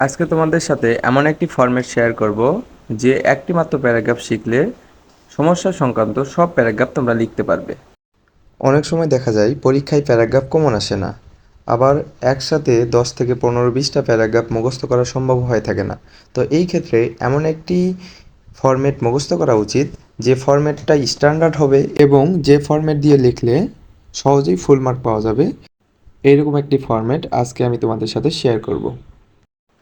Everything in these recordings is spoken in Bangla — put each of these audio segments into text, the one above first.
আজকে তোমাদের সাথে এমন একটি ফরম্যাট শেয়ার করব, যে একটি মাত্র প্যারাগ্রাফ শিখলে সমস্যা সংক্রান্ত সব প্যারাগ্রাফ তোমরা লিখতে পারবে। অনেক সময় দেখা যায়, পরীক্ষায় প্যারাগ্রাফ কমন আসে না। আবার একসাথে দশ থেকে পনেরো বিশটা প্যারাগ্রাফ মুখস্থ করা সম্ভব হয়ে থাকে না। তো এই ক্ষেত্রে এমন একটি ফরম্যাট মুখস্থ করা উচিত, যে ফরম্যাটটা স্ট্যান্ডার্ড হবে এবং যে ফরম্যাট দিয়ে লিখলে সহজেই ফুল মার্ক পাওয়া যাবে। এইরকম একটি ফরম্যাট আজকে আমি তোমাদের সাথে শেয়ার করব।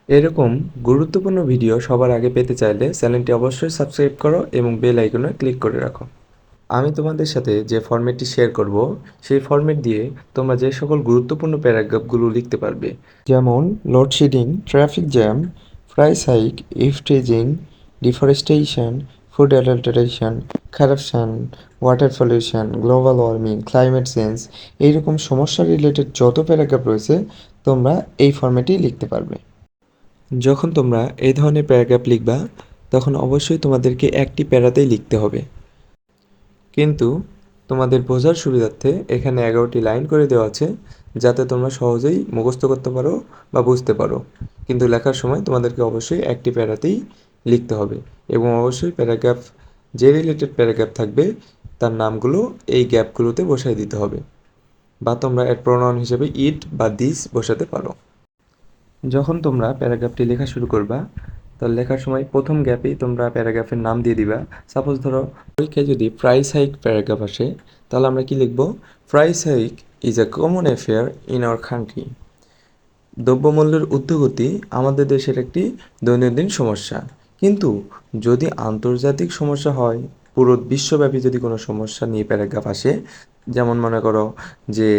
এরকম গুরুত্বপূর্ণ ভিডিও সবার আগে পেতে চাইলে চ্যানেলটি অবশ্যই সাবস্ক্রাইব করো এবং বেল আইকনে ক্লিক করে রাখো। আমি তোমাদের সাথে যে ফরম্যাটটি শেয়ার করব, সেই ফরম্যাট দিয়ে তোমরা যে সকল গুরুত্বপূর্ণ প্যারাগ্রাফগুলো লিখতে পারবে, যেমন load shedding traffic jam price hike ইফটেজিং deforestation food adulteration corruption water pollution global warming climate change এইরকম সমস্যা রিলেটেড যত প্যারাগ্রাফ রয়েছে, তোমরা এই ফর্মেটেই লিখতে পারবে। যখন তোমরা এই ধরনের প্যারাগ্রাফ লিখবা, তখন অবশ্যই তোমাদেরকে একটি প্যারাতেই লিখতে হবে। কিন্তু তোমাদের বোঝার সুবিধার্থে এখানে এগারোটি লাইন করে দেওয়া আছে, যাতে তোমরা সহজেই মুখস্থ করতে পারো বা বুঝতে পারো। কিন্তু লেখার সময় তোমাদেরকে অবশ্যই একটি প্যারাতেই লিখতে হবে এবং অবশ্যই প্যারাগ্রাফ, যে রিলেটেড প্যারাগ্রাফ থাকবে, তার নামগুলো এই গ্যাপগুলোতে বসাই দিতে হবে। বা তোমরা এর প্রণয়ন হিসেবে ইট বা দিস বসাতে পারো। যখন তোমরা প্যারাগ্রাফটি লেখা শুরু করবা তো লেখার সময় প্রথম গ্যাপেই তোমরা প্যারাগ্রাফের নাম দিয়ে দিবা। সাপোজ ধরো পরীক্ষায় যদি প্রাইস হাইক প্যারাগ্রাফ আসে, তাহলে আমরা কি লিখব? Price hike is a common affair in our country. দ্রব্যমূল্যের ঊর্ধ্বগতি আমাদের দেশের একটি দৈনন্দিন সমস্যা। কিন্তু যদি আন্তর্জাতিক সমস্যা হয়, পুরো বিশ্বব্যাপী যদি কোনো সমস্যা নিয়ে প্যারাগ্রাফ আসে, যেমন মনে করো যে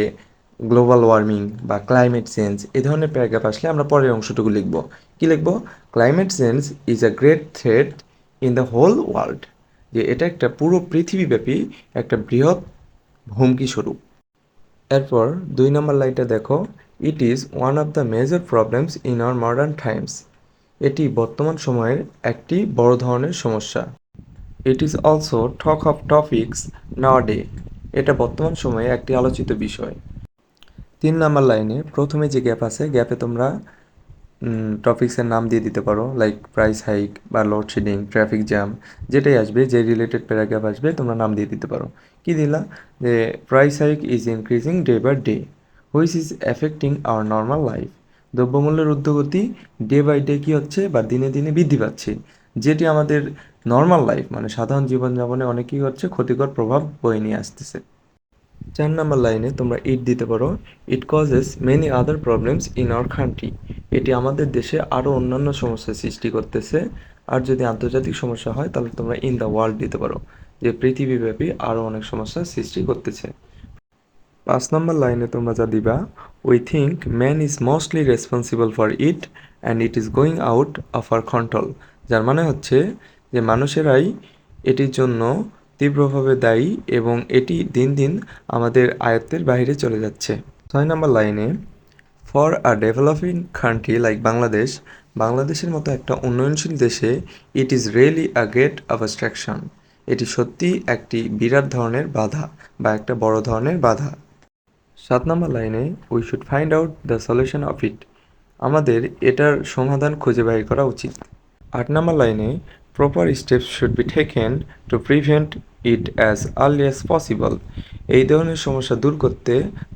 গ্লোবাল ওয়ার্মিং বা ক্লাইমেট চেঞ্জ এ ধরনের প্যারাগ্রাফ আসলে আমরা পরের অংশটুকু লিখব। কি লিখব? Climate change is a great threat in the whole world যে এটা একটা পুরো পৃথিবীব্যাপী একটা বৃহৎ হুমকি স্বরূপ। এরপর দুই নম্বর লাইনটা দেখো। It is one of the major problems in our modern times এটি বর্তমান সময়ের একটি বড় ধরনের সমস্যা। It is also talk of topics nowadays এটা বর্তমান সময়ে একটি আলোচিত বিষয়। তিন নাম্বার লাইনে প্রথমে যে গ্যাপ আছে গ্যাপে তোমরা টপিক্সের নাম দিয়ে দিতে পারো লাইক প্রাইস হাইক বা লোডশেডিং ট্রাফিক জ্যাম যেটাই আসবে, যে রিলেটেড প্যারাগ্রাফ আসবে, তোমরা নাম দিয়ে দিতে পারো। কি দিলা? যে price hike is increasing day by day which is affecting our normal life দ্রব্যমূল্যের ঊর্ধ্বগতি ডে বাই ডে কী হচ্ছে বা দিনে দিনে বৃদ্ধি পাচ্ছে, যেটি আমাদের নর্মাল লাইফ মানে সাধারণ জীবনযাপনে অনেকই হচ্ছে ক্ষতিকর প্রভাব বয়ে নিয়ে আসতেছে। চার নাম্বার লাইনে তোমরা ইট দিতে পারো। It causes many other problems in our country এটি আমাদের দেশে আরও অন্যান্য সমস্যার সৃষ্টি করতেছে। আর যদি আন্তর্জাতিক সমস্যা হয়, তাহলে তোমরা ইন দ্য ওয়ার্ল্ড দিতে পারো, যে পৃথিবীব্যাপী আরও অনেক সমস্যার সৃষ্টি করতেছে। পাঁচ নম্বর লাইনে তোমরা যা দিবা we think man is mostly responsible for it and it is going out of our control যার মানে হচ্ছে যে মানুষেরাই এটির জন্য তীব্রভাবে দায়ী এবং এটি দিন দিন আমাদের আয়ত্তের বাইরে চলে যাচ্ছে। ছয় নম্বর লাইনে, for a developing country like Bangladesh, বাংলাদেশের মতো একটা উন্নয়নশীল দেশে it is really a great obstruction এটি সত্যি একটি বিরাট ধরনের বাধা বা একটা বড় ধরনের বাধা। সাত নম্বর লাইনে we should find out the solution of it আমাদের এটার সমাধান খুঁজে বের করা উচিত। আট নম্বর লাইনে proper steps should be taken to prevent it as early as possible এই ধরনের সমস্যা দূর করতে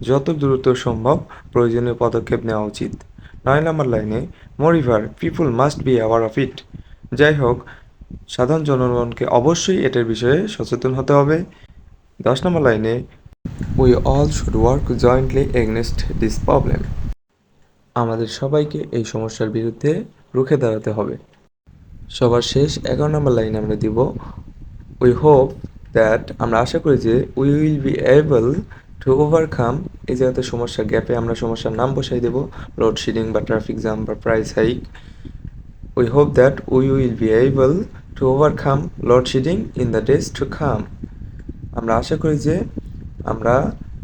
যত দ্রুত সম্ভব প্রয়োজনীয় পদক্ষেপ নেওয়া উচিত। নয় নম্বর লাইনে moreover people must be aware of it যাই হোক, সাধারণ জনগণকে অবশ্যই এটার বিষয়ে সচেতন হতে হবে। দশ নম্বর লাইনে we all should work jointly against this problem আমাদের সবাইকে এই সমস্যার বিরুদ্ধে রুখে দাঁড়াতে হবে। সবার শেষ এগারো নম্বর লাইনে আমরা দিব উই হোপ দ্যাট আমরা আশা করি যে we will be able to overcome এই জায়গাতে সমস্যা গ্যাপে আমরা সমস্যার নাম বসাই দেব লোডশেডিং বা ট্রাফিক জ্যাম বা price hike we hope that we will be able to overcome load shedding in the days to come আমরা আশা করি যে আমরা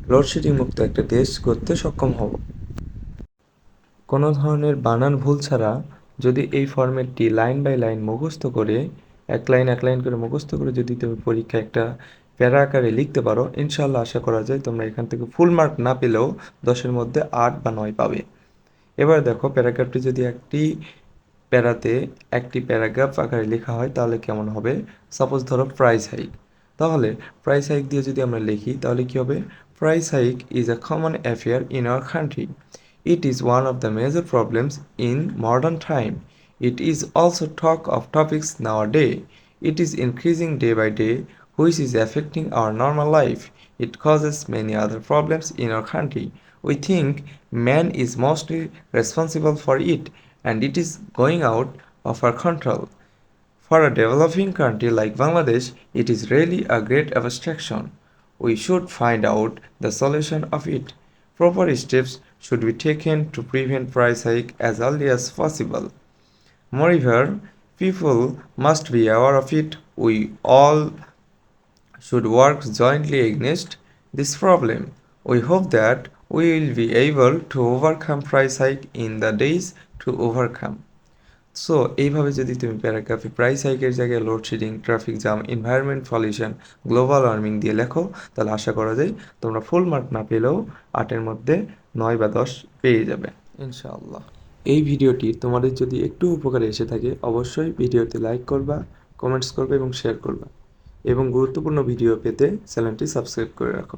লোডশেডিং মুক্ত একটা দেশ করতে সক্ষম হব। কোনো ধরনের বানান ভুল ছাড়া যদি এই ফরম্যাটটি লাইন বাই লাইন মুখস্থ করে, এক লাইন এক লাইন করে মুখস্থ করে যদি তুমি পরীক্ষায় একটা প্যারা আকারে লিখতে পারো ইনশাল্লাহ আশা করা যায় তোমরা এখান থেকে ফুল মার্ক না পেলেও দশের মধ্যে আট বা নয় পাবে। এবার দেখো প্যারাগ্রাফটি যদি একটি প্যারাতে একটি প্যারাগ্রাফ আকারে লেখা হয়, তাহলে কেমন হবে? সাপোজ ধরো প্রাইস হাইক তাহলে প্রাইস হাইক দিয়ে যদি আমরা লিখি, তাহলে কি হবে? Price hike is a common affair in our country It is one of the major problems in modern time. It is also talk of topics nowadays. It is increasing day by day, which is affecting our normal life. It causes many other problems in our country. We think man is mostly responsible for it, and it is going out of our control. For a developing country like Bangladesh, it is really a great abstraction. We should find out the solution of it. Proper steps should be taken to prevent price hike as early as possible. Moreover, people must be aware of it. We all should work jointly against this problem. We hope that we will be able to overcome price hike in the days to overcome. So এইভাবে যদি তুমি প্যারাগ্রাফে প্রাইস হাইকের জায়গায় load shedding traffic jam environment pollution global warming দিয়ে লেখো তাহলে আশা করা যায় তোমরা ফুল মার্ক না পেলেও আটের মধ্যে নয় বা দশ পেয়ে যাবে। ইনশাআল্লাহ। এই ভিডিওটি তোমাদের যদি একটু উপকারে এসে থাকে অবশ্যই ভিডিওতে লাইক করবা কমেন্টস করবে এবং শেয়ার করবা। এবং গুরুত্বপূর্ণ ভিডিও পেতে চ্যানেলটি সাবস্ক্রাইব করে রাখো।